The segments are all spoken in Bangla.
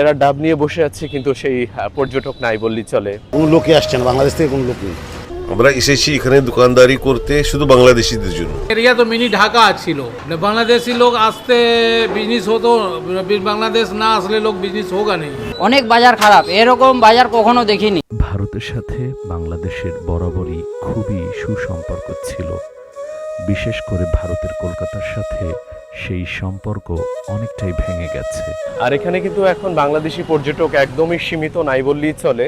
এরা ডাব নিয়ে বসে আছে কিন্তু সেই পর্যটক নাই বললেই চলে। কোন লোকে আসছেন বাংলাদেশ থেকে কোন লোক নেই। আমরা এসেছি এখানে দোকানদারি করতে শুধু বাংলাদেশিদের জন্য। এরিয়া তো মিনি ঢাকা ছিল। মানে বাংলাদেশি লোক আসতে বিজনেস হতো বাংলাদেশ না আসলে লোক বিজনেস হোগা নেই। অনেক বাজার খারাপ এরকম বাজার কখনো দেখিনি। ভারতের সাথে বাংলাদেশের বরাবরই খুবই সুসম্পর্ক ছিল। বিশেষ করে ভারতের কলকাতার সাথে সেই সম্পর্ক অনেকটাই ভেঙে গেছে। আর এখানে কিন্তু এখন বাংলাদেশি পর্যটক একদমই সীমিত নাই বললেই চলে।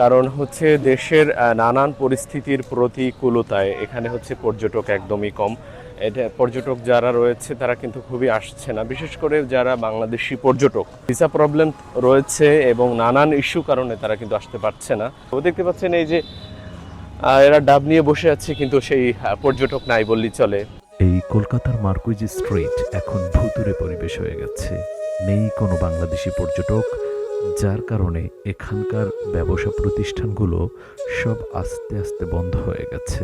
কারণ হচ্ছে দেশের নানান পরিস্থিতির প্রতিকূলতায় এখানে হচ্ছে পর্যটক একদমই কম। এটা পর্যটক যারা রয়েছে তারা কিন্তু খুবই আসছে না। বিশেষ করে যারা বাংলাদেশি পর্যটক। ভিসা প্রবলেম রয়েছে এবং নানান ইস্যু কারণে তারা কিন্তু আসতে পারছে না। তো দেখতে পাচ্ছেন এই যে এরা ডাব নিয়ে বসে আছে কিন্তু সেই পর্যটক নাই বললেই চলে। কলকাতার মার্কুইজ স্ট্রিট এখন ভুতুরে পরিবেশ হয়ে গেছে। নেই কোনো বাংলাদেশি পর্যটক, যার কারণে এখানকার ব্যবসা প্রতিষ্ঠানগুলো সব আস্তে আস্তে বন্ধ হয়ে গেছে।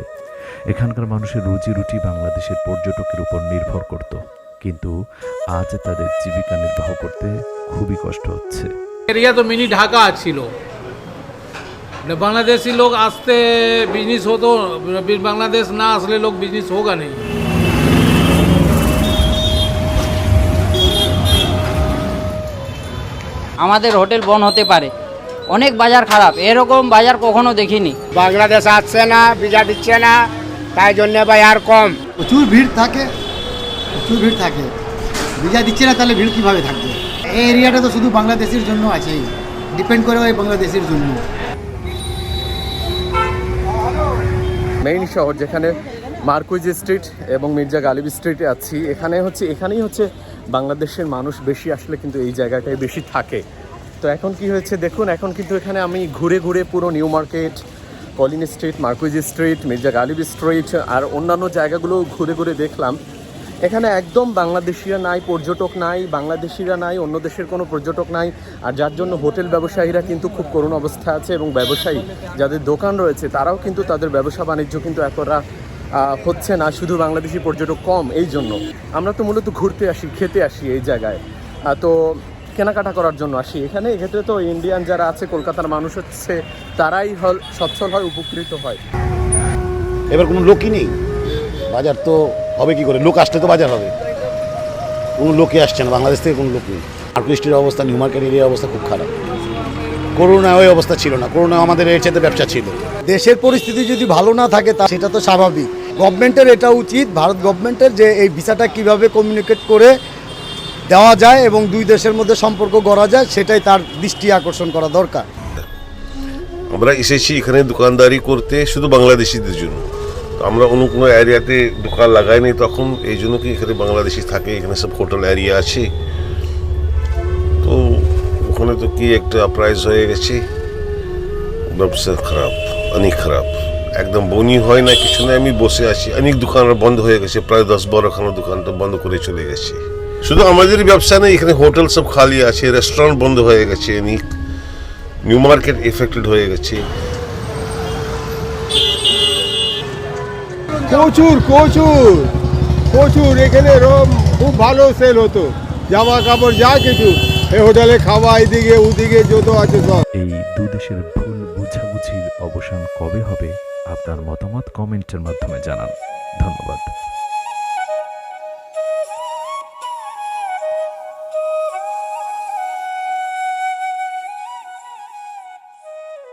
এখানকার মানুষের রুজি রুটি বাংলাদেশের পর্যটকের উপর নির্ভর করত। কিন্তু আজ তাদের জীবিকা নির্বাহ করতে খুবই কষ্ট হচ্ছে। এরিয়া তো মিনি ঢাকা ছিল। বাংলাদেশি লোক আসতে বিজনেস হতো, বাংলাদেশ না আসলে লোক বিজনেস হোগা নেই। আমাদের হোটেল বন্ধ হতে পারে। অনেক বাজার খারাপ। এরকম বাজার কখনো দেখিনি। বাংলাদেশ আসছে না ভিসা দিচ্ছে না তাই জন্য বাজার কম। প্রচুর ভিড় থাকে প্রচুর ভিড় থাকে। ভিজা দিচ্ছে না তাহলে ভিড় কীভাবে থাকবে? এই এরিয়াটা তো শুধু বাংলাদেশের জন্য আছেই ডিপেন্ড করে ওই বাংলাদেশের জন্য। মেইন শহর যেখানে মার্কুইজ স্ট্রিট এবং মির্জা গালিব স্ট্রিটে আছি এখানে হচ্ছে এখানেই হচ্ছে বাংলাদেশের মানুষ বেশি আসলে কিন্তু এই জায়গাটায় বেশি থাকে। তো এখন কি হয়েছে দেখুন, এখন কিন্তু এখানে আমি ঘুরে ঘুরে পুরো new market Collin street, Marquis street, Mirza Ghalib street আর অন্যান্য জায়গাগুলো ঘুরে ঘুরে দেখলাম। এখানে একদম বাংলাদেশিরা নাই, পর্যটক নাই, বাংলাদেশিরা নাই, অন্য দেশের কোনো পর্যটক নাই। আর যার জন্য হোটেল ব্যবসায়ীরা কিন্তু খুব করুণ অবস্থা আছে এবং ব্যবসায়ী যাদের দোকান রয়েছে তারাও কিন্তু তাদের ব্যবসা বাণিজ্য কিন্তু এতটা হচ্ছে না, শুধু বাংলাদেশি পর্যটক কম এই জন্য আমরা তো মূলত ঘুরতে আসি, খেতে আসি এই জায়গায়। তো কেনাকাটা করার জন্য আসি। এখানে, এক্ষেত্রে তো ইন্ডিয়ান যারা আছে, কলকাতার মানুষ হচ্ছে, তারাই হল, সচ্ছল হয়, উপকৃত হয়। এবার কোনো লোকই নেই? বাজার তো হবে কি করে? লোক আসলে তো বাজার হবে। কোনো লোকে আসছে না, বাংলাদেশ থেকে কোনো লোক নেই। মার্কেটের অবস্থা, নিউ মার্কেট এরিয়ার অবস্থা খুব খারাপ। করোনা ওই অবস্থা ছিল না। করোনা আমাদের এর চাইতে ব্যবসা ছিল। দেশের পরিস্থিতি যদি ভালো না থাকে তা সেটা তো স্বাভাবিক। গভর্নমেন্টের এটা উচিত ভারত গভর্নমেন্টের যে এই ভিসাটা কীভাবে কমিউনিকেট করে দেওয়া যায় এবং দুই দেশের মধ্যে সম্পর্ক গড়া যায় সেটাই তার দৃষ্টি আকর্ষণ করা দরকার। আমরা এসেছি এখানে দোকানদারি করতে শুধু বাংলাদেশিদের জন্য। তো আমরা অন্য কোনো এরিয়াতে দোকান লাগাইনি তখন এই জন্য কি এখানে বাংলাদেশি থাকে এখানে সব হোটেল এরিয়া আছে? ওখানে তো কি একটা প্রাইস হয়ে গেছে? ব্যবসা খারাপ, অনেক খারাপ। একদম বনি হয় না, কিছু না, আমি বসে আছি। অনেক দোকান বন্ধ হয়ে গেছে, প্রায় দশ বারোখানা দোকান তো বন্ধ করে চলে গেছে। শুধু আমাদের ব্যবসা নেই, এখানে হোটেল সব খালি আছে রেস্টুরেন্ট বন্ধ হয়ে গেছে, অনেক। নিউ মার্কেট এফেক্টেড হয়ে গেছে। প্রচুর প্রচুর প্রচুর এখানে রম খুব ভালো সেল হতো। জামা কাপড়, যা কিছু। এই হোটেলে খাওয়া এদিকে, ওদিকে যত আছে সব। এই দু দেশের ভুল বুঝাবুঝির অবসান কবে হবে, আপনার মতামত কমেন্টের মাধ্যমে জানান। ধন্যবাদ।